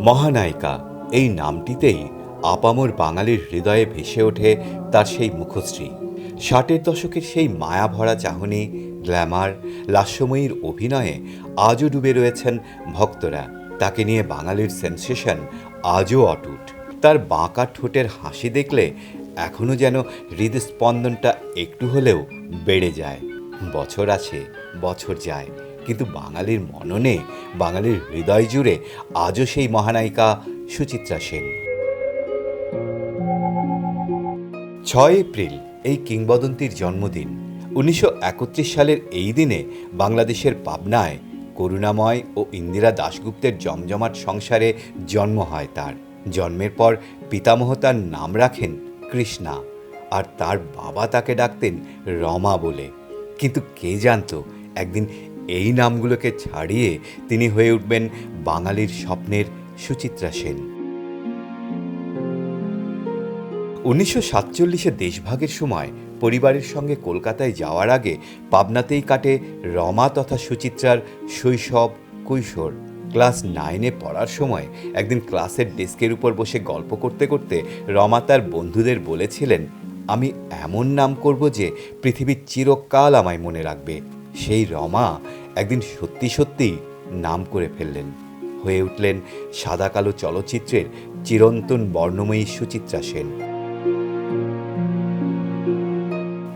মহানায়িকা, এই নামটিতেই আপামর বাঙালির হৃদয়ে ভেসে ওঠে তার সেই মুখশ্রী। ষাটের দশকের সেই মায়া ভরা চাহনি, গ্ল্যামার, লাস্যময়ীর অভিনয়ে আজও ডুবে রয়েছেন ভক্তরা। তাকে নিয়ে বাঙালির সেন্সেশন আজও অটুট। তার বাঁকা ঠোঁটের হাসি দেখলে এখনও যেন হৃদস্পন্দনটা একটু হলেও বেড়ে যায়। বছর আছে, বছর যায় কিন্তু বাঙালির মননে, বাঙালির হৃদয় জুড়ে আজও সেই মহানায়িকা সুচিত্রা সেন। ছয় এপ্রিল, এই কিংবদন্তির জন্মদিন। উনিশশো একত্রিশ সালের এই দিনে বাংলাদেশের পাবনায় করুণাময় ও ইন্দিরা দাশগুপ্তের জমজমাট সংসারে জন্ম হয় তার। জন্মের পর পিতামহ তার নাম রাখেন কৃষ্ণা, আর তার বাবা তাকে ডাকতেন রমা বলে। কিন্তু কে জানতো, একদিন এই নামগুলোকে ছাড়িয়ে তিনি হয়ে উঠবেন বাঙালির স্বপ্নের সুচিত্রা সেন। উনিশশো সাতচল্লিশে দেশভাগের সময় পরিবারের সঙ্গে কলকাতায় যাওয়ার আগে পাবনাতেই কাটে রমা তথা সুচিত্রার শৈশব, কৈশোর। ক্লাস নাইনে পড়ার সময় একদিন ক্লাসের ডেস্কের উপর বসে গল্প করতে করতে রমা তার বন্ধুদের বলেছিলেন, আমি এমন নাম করব যে পৃথিবীর চিরকাল আমায় মনে রাখবে। সেই রমা একদিন সত্যি সত্যিই নাম করে ফেললেন। হয়ে উঠলেন সাদা কালো চলচ্চিত্রের চিরন্তন বর্ণময়ী সুচিত্রা সেন।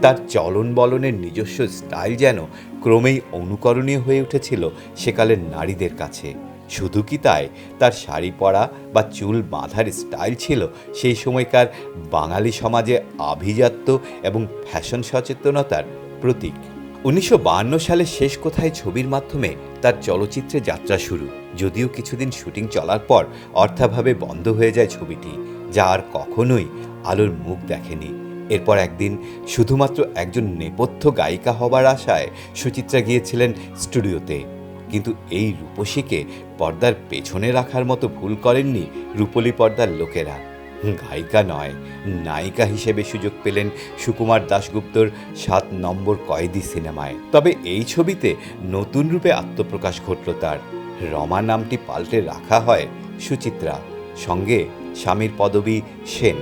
তার চলন বলনের নিজস্ব স্টাইল যেন ক্রমেই অনুকরণীয় হয়ে উঠেছিল সেকালের নারীদের কাছে। শুধু কি তাই, তার শাড়ি পরা বা চুল বাঁধার স্টাইল ছিল সেই সময়কার বাঙালি সমাজে আভিজাত্য এবং ফ্যাশন সচেতনতার প্রতীক। উনিশশো সালে শেষ কোথায় ছবির মাধ্যমে তার চলচ্চিত্রে যাত্রা শুরু, যদিও কিছুদিন শুটিং চলার পর অর্থাভাবে বন্ধ হয়ে যায় ছবিটি, যা আর কখনোই আলোর মুখ দেখেনি। এরপর একদিন শুধুমাত্র একজন নেপথ্য গায়িকা হবার আশায় সুচিত্রা গিয়েছিলেন স্টুডিওতে। কিন্তু এই রূপসীকে পর্দার পেছনে রাখার মতো ভুল করেননি রূপলী পর্দার লোকেরা। গায়িকা নয়, নায়িকা হিসেবে সুযোগ পেলেন সুকুমার দাশগুপ্তর সাত নম্বর কয়েদি সিনেমায়। তবে এই ছবিতে নতুন রূপে আত্মপ্রকাশ ঘটল তার। রমা নামটি পাল্টে রাখা হয় সুচিত্রা। সঙ্গে স্বামীর পদবী সেন।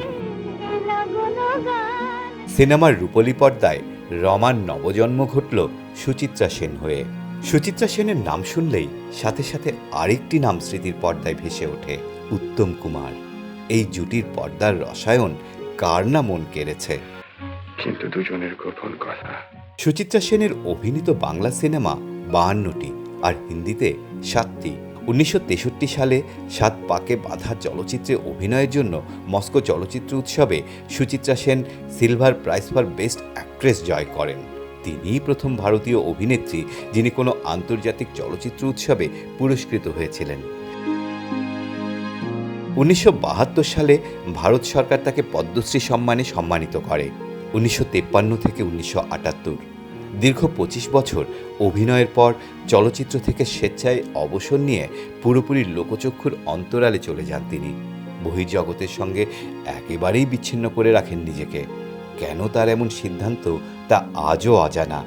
সিনেমার রূপলী পর্দায় রমার নবজন্ম ঘটল সুচিত্রা সেন হয়ে। সুচিত্রা সেনের নাম শুনলেই সাথে সাথে আরেকটি নাম স্মৃতির পর্দায় ভেসে ওঠে উত্তম কুমার। এই জুটির পর্দার রসায়ন কার না মন কেড়েছে? কিন্তু দুজনের গোপন কথা। সুচিত্রা সেনের অভিনীত বাংলা সিনেমা বাহান্নটি আর হিন্দিতে সাতটি। উনিশশো তেষট্টি সালে সাত পাকে বাঁধা চলচ্চিত্রে অভিনয়ের জন্য মস্কো চলচ্চিত্র উৎসবে Suchitra Sen silver prize for best actress জয় করেন। তিনিই প্রথম ভারতীয় অভিনেত্রী যিনি কোনো আন্তর্জাতিক চলচ্চিত্র উৎসবে পুরস্কৃত হয়েছিলেন। উনিশশো বাহাত্তর সালে ভারত সরকার তাকে পদ্মশ্রী সম্মানে সম্মানিত করে, উনিশশো থেকে উনিশশো আটাত্তর। দীর্ঘ পঁচিশ বছর অভিনয়ের পর চলচ্চিত্র থেকে স্বেচ্ছায় অবসর নিয়ে পুরোপুরি লোকচক্ষুর অন্তরালে চলে যান তিনি। বহির্জগতের সঙ্গে একেবারেই বিচ্ছিন্ন করে রাখেন নিজেকে। কেন তার এমন সিদ্ধান্ত তা আজও অজানা।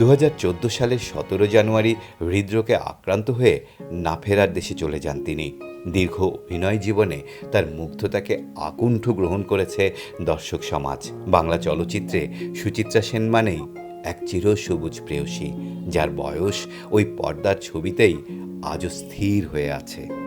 দু হাজার চোদ্দ সালের সতেরো জানুয়ারি হৃদরোগে আক্রান্ত হয়ে না ফেরার দেশে চলে যান তিনি। দীর্ঘ অভিনয় জীবনে তার মুগ্ধতাকে আকুণ্ঠ গ্রহণ করেছে দর্শক সমাজ। বাংলা চলচ্চিত্রে সুচিত্রা সেন মানেই এক চির সবুজ প্রেয়সী, যার বয়স ওই পর্দার ছবিতেই আজও স্থির হয়ে আছে।